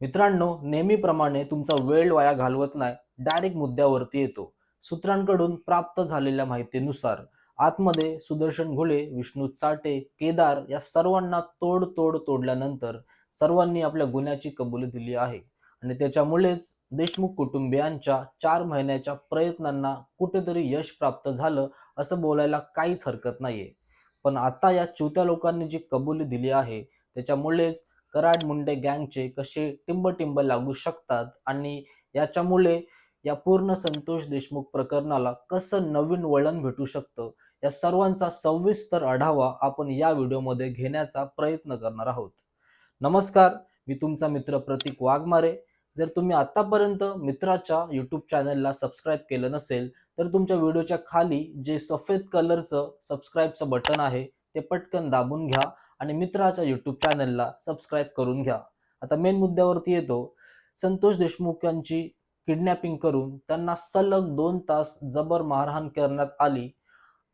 मित्रांनो नेहमीप्रमाणे तुमचा वेळ वाया घालवत नाही डायरेक्ट मुद्द्यावरती येतो. सूत्रांकडून प्राप्त झालेल्या माहितीनुसार आतमध्ये सुदर्शन घोले विष्णू चाटे केदार या सर्वांना तोड तोड तोडल्यानंतर सर्वांनी आपल्या गुन्ह्याची कबुली दिली आहे. आणि त्याच्यामुळेच देशमुख कुटुंबियांच्या चार महिन्याच्या प्रयत्नांना कुठेतरी यश प्राप्त झालं असं बोलायला काहीच हरकत नाहीये. पण आता या चुत्या लोकांनी जी कबुली दिली आहे त्याच्यामुळेच कराड मुंडे गँगचे कसे टिंब लागू शकतात? आणि याच्यामुळे या पूर्ण संतोष देशमुख प्रकरणाला कसं नवीन वळण भेटू शकतं? या सर्वांचा सविस्तर आढावा आपण या व्हिडिओमध्ये घेण्याचा प्रयत्न करणार आहोत. नमस्कार मी तुमचा मित्र प्रतीक वाघमारे. जर तुम्ही आतापर्यंत मित्राच्या युट्यूब चॅनलला सबस्क्राईब केलं नसेल तर तुमच्या व्हिडिओच्या खाली जे सफेद कलरचं सबस्क्राईबचं बटन आहे ते पटकन दाबून घ्या. आणि मित्राच्या यूट्यूब चॅनलला सबस्क्राईब करून घ्या. आता मेन मुद्द्यावरती येतो. संतोष देशमुख यांची किडनॅपिंग करून त्यांना सलग दोन तास जबर मारहाण करण्यात आली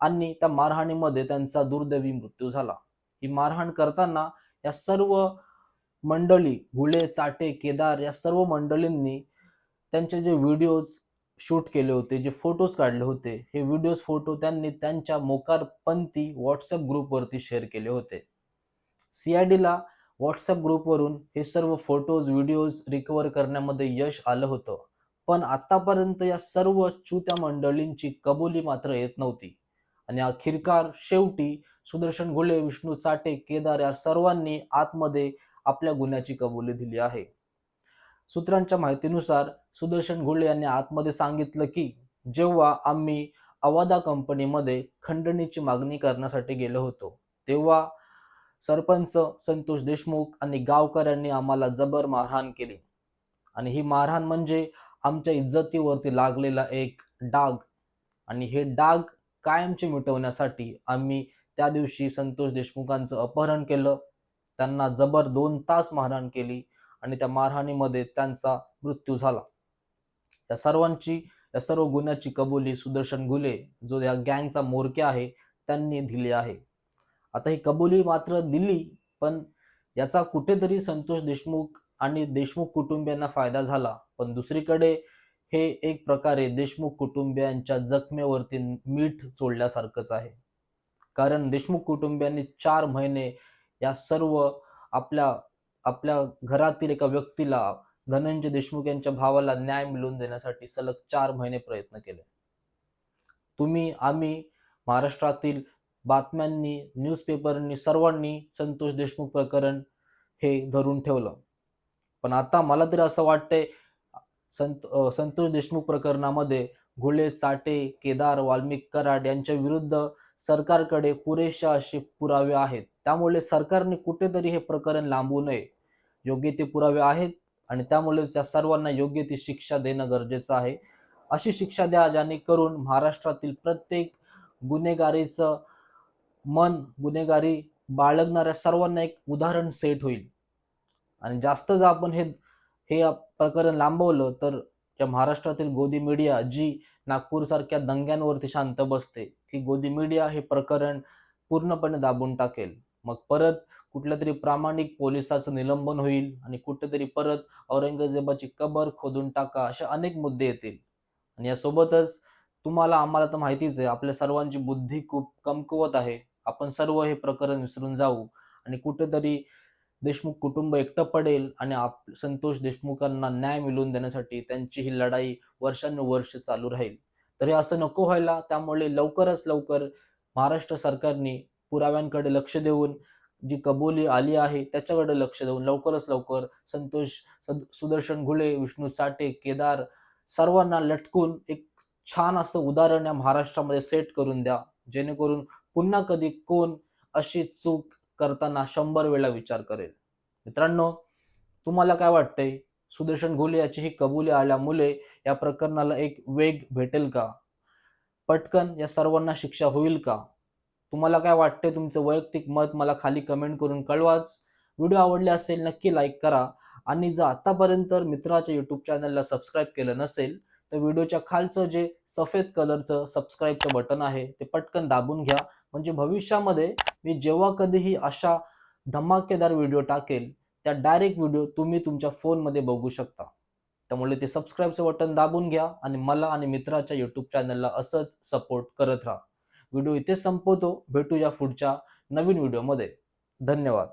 आणि त्या मारहाणीमध्ये त्यांचा दुर्दैवी मृत्यू झाला. ही मारहाण करताना या सर्व मंडळी गुळे चाटे केदार या सर्व मंडळींनी त्यांचे जे व्हिडिओज शूट केले होते जे फोटोज काढले होते हे व्हिडिओज फोटो त्यांनी त्यांच्या मोकारपंथी व्हॉट्सअप ग्रुपवरती शेअर केले होते. सीआयडीला व्हॉट्सअप ग्रुपवरून हे सर्व फोटोज व्हिडिओज रिकवर करण्यामध्ये यश आलं होतं. पण आतापर्यंत या सर्व चुत्या मंडळींची कबुली मात्र येत नव्हती. आणि अखेरकार शेवटी सुदर्शन घुले विष्णू चाटे केदार या सर्वांनी आतमध्ये आपल्या गुन्ह्याची कबुली दिली आहे. सूत्रांच्या माहितीनुसार सुदर्शन घुले यांनी आतमध्ये सांगितलं की जेव्हा आम्ही अवादा कंपनीमध्ये खंडणीची मागणी करण्यासाठी गेलो होतो तेव्हा सरपंच संतोष देशमुख आणि गावकऱ्यांनी आम्हाला जबर मारहाण केली. आणि ही मारहाण म्हणजे आमच्या इज्जतीवरती लागलेला एक डाग. आणि हे डाग कायमचे मिटवण्यासाठी आम्ही त्या दिवशी संतोष देशमुखांचं अपहरण केलं. त्यांना जबर दोन तास मारहाण केली आणि त्या मारहाणीमध्ये त्यांचा मृत्यू झाला. या सर्वांची या सर्व गुन्ह्याची कबुली सुदर्शन गुले जो या गँगचा मोरक्या आहे त्यांनी दिली आहे. आता ही कबुली मात्र दिली पण याचा कुठेतरी संतोष देशमुख आणि देशमुख कुटुंबियांना फायदा झाला. पण दुसरीकडे हे एक प्रकारे देशमुख कुटुंबियांच्या जखमेवरती मीठ चोळल्यासारखंच आहे. कारण देशमुख कुटुंबियांनी चार महिने या सर्व आपल्या आपल्या घरातील एका व्यक्तीला धनंजय देशमुख यांच्या भावाला न्याय मिळवून देण्यासाठी सलग चार महिने प्रयत्न केले. तुम्ही आम्ही महाराष्ट्रातील बातम्यांनी न्यूजपेपरनी सर्वांनी संतोष देशमुख प्रकरण हे धरून ठेवलं. पण आता मला तरी असं वाटतंय संत संतोष देशमुख प्रकरणामध्ये घुले चाटे केदार वाल्मिक कराड यांच्या विरुद्ध सरकारकडे पुरेशा असे पुरावे आहेत. त्यामुळे सरकारने कुठेतरी हे प्रकरण लांबू नये. योग्य ते पुरावे आहेत आणि त्यामुळे त्या सर्वांना योग्य ती शिक्षा देणं गरजेचं आहे. अशी शिक्षा द्या ज्याने करून महाराष्ट्रातील प्रत्येक गुन्हेगारीचं मन गुन्हेगारी बाळगणाऱ्या सर्वांना एक उदाहरण सेट होईल. आणि जास्त जर आपण हे हे प्रकरण लांबवलं तर त्या महाराष्ट्रातील गोदी मीडिया जी नागपूरसारख्या दंग्यांवरती शांत बसते ती गोदी मीडिया हे प्रकरण पूर्णपणे दाबून टाकेल. मग परत कुठल्या तरी प्रामाणिक पोलिसाचं निलंबन होईल आणि कुठेतरी परत औरंगजेबाची कबर खोदून टाका असे अनेक मुद्दे येतील. आणि यासोबतच तुम्हाला आम्हाला तर माहितीच आहे आपल्या सर्वांची बुद्धी खूप कमकुवत आहे. आपण सर्व हे प्रकरण विसरून जाऊ आणि कुठेतरी देशमुख कुटुंब एकटं पडेल आणि आप संतोष देशमुखांना न्याय मिळवून देण्यासाठी त्यांची ही लढाई वर्षानुवर्ष चालू राहील. तर हे असं नको व्हायला त्यामुळे लवकरच लवकर महाराष्ट्र सरकारने पुराव्यांकडे लक्ष देऊन जी कबुली आली आहे त्याच्याकडे लक्ष देऊन लवकरच लवकर संतोष सुदर्शन घुले विष्णू चाटे केदार सर्वांना लटकून एक छान असं उदाहरण या महाराष्ट्रामध्ये सेट करून द्या. जेणेकरून पुन्हा कधी कोण अशी चूक करताना शंभर वेळा विचार करेल. मित्रांनो तुम्हाला काय वाटतंय? सुदर्शन घोले याची ही कबुली आल्यामुळे या प्रकरणाला एक वेग भेटेल का? पटकन या सर्वांना शिक्षा होईल का? तुम्हाला काय वाटतंय? तुमचं वैयक्तिक मत मला खाली कमेंट करून कळवाच. व्हिडिओ आवडले असेल नक्की लाईक करा. आणि जर आतापर्यंत मित्राच्या युट्यूब चॅनलला सबस्क्राईब केलं नसेल तर व्हिडिओच्या खालचं जे सफेद कलरचं सबस्क्राईबचं बटन आहे ते पटकन दाबून घ्या. म्हणजे भविष्यामध्ये मी जेव्हा कधीही अशा धमाकेदार व्हिडिओ टाकेल त्या डायरेक्ट व्हिडिओ तुम्ही तुमच्या फोनमध्ये बघू शकता. त्यामुळे ते सबस्क्राईबचं बटन दाबून घ्या आणि मला आणि मित्राच्या यूट्यूब चॅनलला असंच सपोर्ट करत राहा. व्हिडिओ इथे संपवतो. भेटूया पुढच्या नवीन व्हिडिओमध्ये धन्यवाद.